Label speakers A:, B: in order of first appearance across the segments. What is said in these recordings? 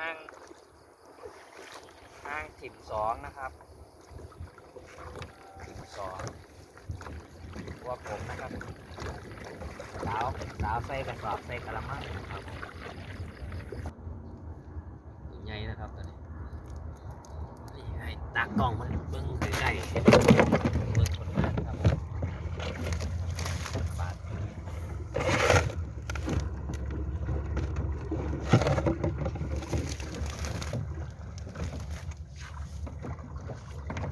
A: ห้างห้างถิ่มสองนะครับถิ่มสองพวกผมนะครับสาวสาวใส่กระสอบใส่กระมังนะครับใหญ่นะครับตัวนี้นี่ให้ตากล้องมันเบิ้งใกล้ๆเบิ้งคนงานครับบาท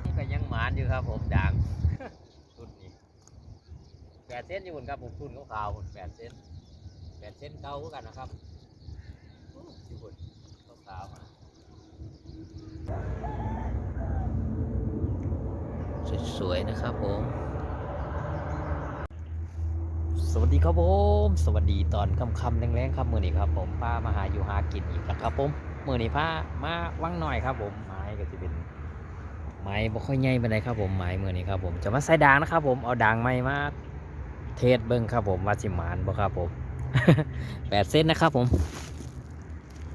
A: นี่ก็ยังหมานอยู่ครับผมด่าง ชุดนี้แปด เส้นอยู่บนครับผมทุนขาวๆผมแปดเส้นแปดเส้นเก่าคือกันนะครับอยู่บนขาวๆสวยๆนะครับผมสวัสดีครับผม สวัสดีตอนค่ำๆแรงๆครับมือนี้ครับ ผมพามาหาอยู่หากินอีกแล้วครับผมมือนี้พามาว่างหน่อยครับ ผมไม้ก็จะเป็นไม้บ่ค่อยใหญ่ปานครับผมไม้มือนี้ครับผมจะมาใส่ด่างนะครับ ผมเอาด่างไม้มา เทสเบิ้งครับผมว่าสิมานบ่ครับผมแปดเส้นนะครับผม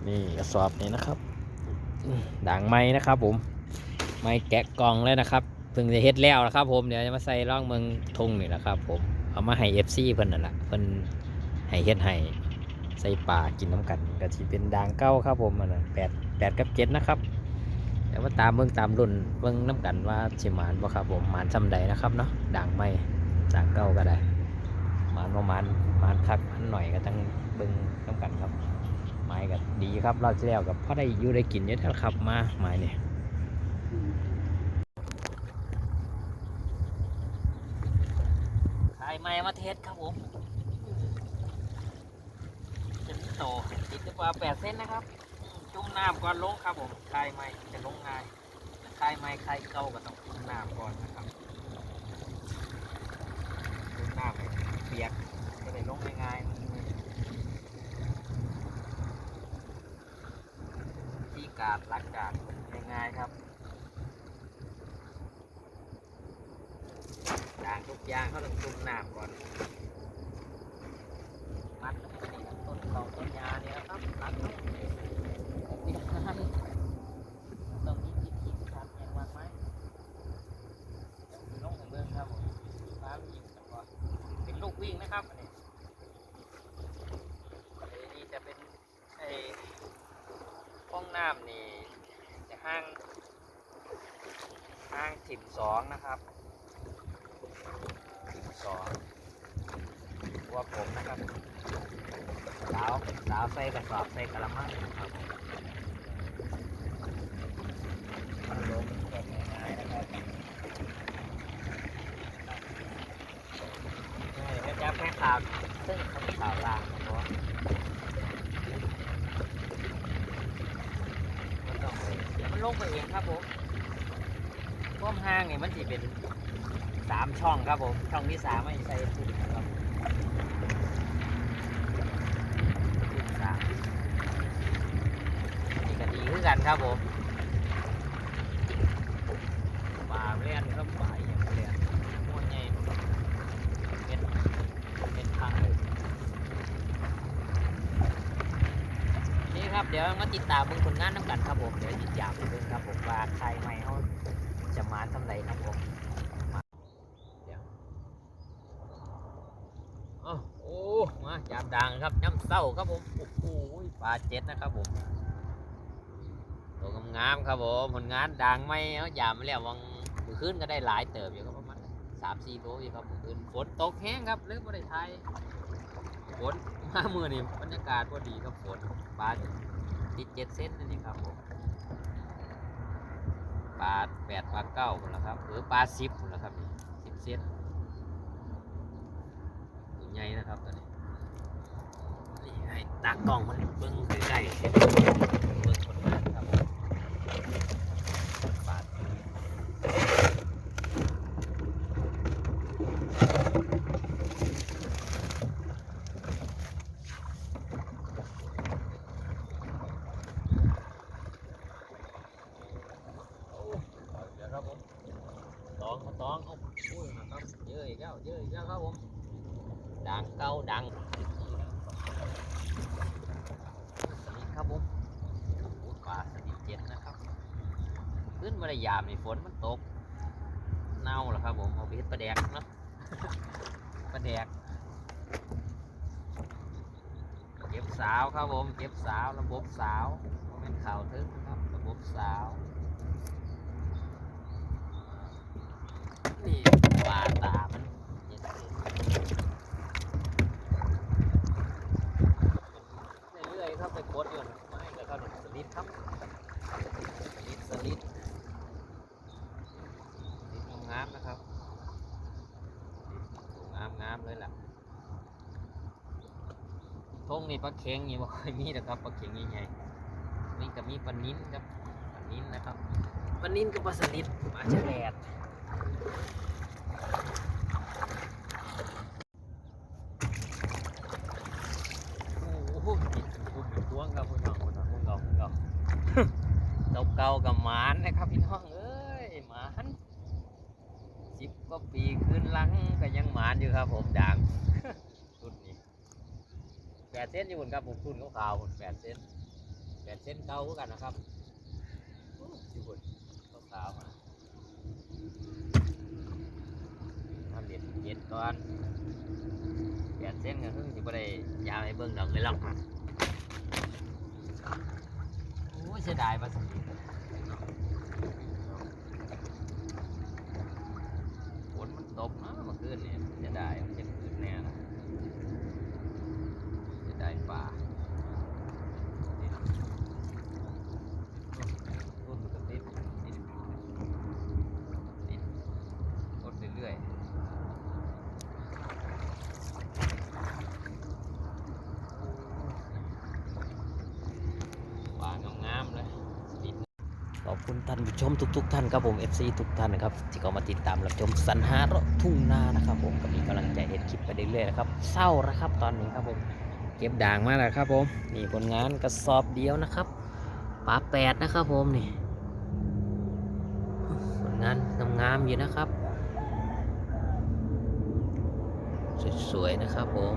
A: นี่กระสอบนี้นะครับด่างไม้นะครับผม ไม้แกะกล่องเลยนะครับเพิ่งจะเฮ็ดแล้วนะครับผมเดี๋ยวจะมาใส่ร่องเมืองทงนี่นะครับผมเอามาให้ FC เพิ่นนั่นแหละเพิ่นให้เฮ็ดให้ใส่ป่ากินน้ำกันก็สิเป็นด่างเก้าครับผมมันน่ะแปดแปดกับเจ็ดนะครับเดี๋ยวมาตามเบิ่งตามรุ่นเบิ่งน้ำกันว่าสิมานบ่ครับผมหมานจำใดนะครับเนาะด่างไม่ด่างเก่าก็ได้ มานมานมานคักหมานหน่อยก็ต้องเบิ่งน้ำกันครับไม้ก็ดีครับเราจะแล้วกับพอได้อยู่ได้กินเยอะแล้วครับมาไม้เนี่ยขายไม้มาเทสครับผมจะมีโตติดกว่าแปดเส้นนะครับ จุ่มน้ำก่อนลงครับผมคายไม้จะลงง่ายคายไม้คายเก่าก็ต้องจุ่มน้ำก่อนนะครับจุ่มน้ำให้เปียกจะได้ลงง่ายๆที่ การหลักการง่ายๆครับย่างทุกอย่างเขาต้องจุ่มน้ำก่อน มัดนี่ต้นเขาต้นยาเนี่ยนะครับมัดเข้าไม่ได้ต้องมีพิธีทำอย่างมากมยลงของเบื้องครับผมฟ้าวิ่งเป็นลูกวิ่งนะครับอันนี้อันนี้จะเป็นไอ้ห้อง น้ำนี่จะห้างห้างถิ่มสองนะครับถิ่มสองตัวผมนะครับสาวสาวใส่กระสอบใส่กระมังนะครับลงกดง่ายนะครับนี่ก็จะเป็นข่าวซึ่งเป็นข่าวลางนะครับมันต้องเลงไปเองครับผมก้มห้างนี่มันจะเป็นสามช่องครับผมช่องที่สามไม่ใส่ถุงนะครับสามนี่ก็ดีขึ้นกันครับผม ป่าเรียนครับป่าอย่างเรียนม้วนใหญ่เป็นเป็นทางเลย ครับ เดี๋ยวมาติดตามเบิ่งผลงานน้ำกันครับผม เดี๋ยวติดตามไปเบิ่งครับผมว่าใครใหม่เขาจะมาทำไรครับผมมาเดี๋ยวอ้โอ้มาจับดังครับน้ำเศร้าครับผม โอ้โหปลาเจ็ดนะครับผมตัวงามครับผมผลงานดังไม่เอายามมาแล้ววังมือขึ้นก็ได้หลายเติบอยู่ครับประมาณสามสี่โลอยู่ครับมือขึ้นฝนตกแห้งครับหรือบ่ได้ไทย นมามือนี่บรรยากาศพอดีครับฝนปลาติดเจ็ดเซนนั่นนี่ครับผมปลาแปดปลาเก้าหมดแล้วครับหรือปลาสิบหมดแล้วครับนี่สิบเซนตัวใหญ่นะครับตัวนี้นี่ให้ตากล้องมันเบิ้งใกล้ๆเบิ้งผลงานครับ บาทเดี๋ยวครับผมตองมาตองเอาอุ้ยนะครับเยอะอีกแล้วเยอะอีกแล้วครับผม ดังเก่าดังนี่ครับผมโอ้จ็ดนะครับขึ้นมาได้ยามนี่ฝนมันตก เน่าแล้วครับผมเอาไปเฮ็ดปลาแดกเนาะปลาแดกเก็บสาวครับผมเก็บสาวระบบสาวเป็นข่าวทึกครับระบบสาวนี่ปลาตามันเจ็ดเส้นเรื่อยๆครับไปโคตรอยู่นะไม่ก็เข้าหนุนสลิดครับสลิดสลิดสลิดงามๆนะครับสลิดงามงามๆเลยล่ะท งนี่ปลาเค็งนี่บ่ค่อยมีนะครับปลาเค็งใหญ่ๆนี่ก็มีปลานิ้นครับปลานิ้นนะครับปลานิ้นกับปลาสลิดปลาแฉลดโอ้โหนี่คุณเป็นพวงครับพี่น้องคุณน้องคุณน้องคุณน้องเก่าเก่าๆกับหมานนะครับพี่น้องเอ้ยหมานสิบกว่าปีขึ้นหลังก็ยังหมานอยู่ครับผมด่างชุดนี้ แปดเส้นอยู่บนครับผมทุนขาวๆผมแปดเส้นแปดเส้นเก่าคือกันนะครับอยู่บนขาวๆมาทำเด็ดเย็ดก่อนแปดเส้นก็คือสิบ่ได้ยาวให้เบิ่งดอกเลยหรอกโอ้ยเสียดายภาษาอังกฤษฝนมันตกนะเมื่อคืนเนี่ยเสียดายมันจะคืนแน่นะเสียดายป่ารุ่นมันก็ติดติดติดกดเรื่อยๆ ปลางามๆเลย ขอบคุณท่านผู้ชมทุก ๆ ท่านครับผม FC ทุกท่านนะครับที่เข้ามาติดตามรับชมสันหารถทุ่งนานะครับ ผมก็มีกำลังใจเห็นคลิปไปเรื่อยๆนะครับเศร้าแล้วครับตอนนี้ครับผมเก็บด่างมาแล้วครับผมนี่ผลงานกระสอบเดียวนะครับปลาแปดนะครับผมนี่ผลงานงามๆอยู่นะครับ สวยๆนะครับผม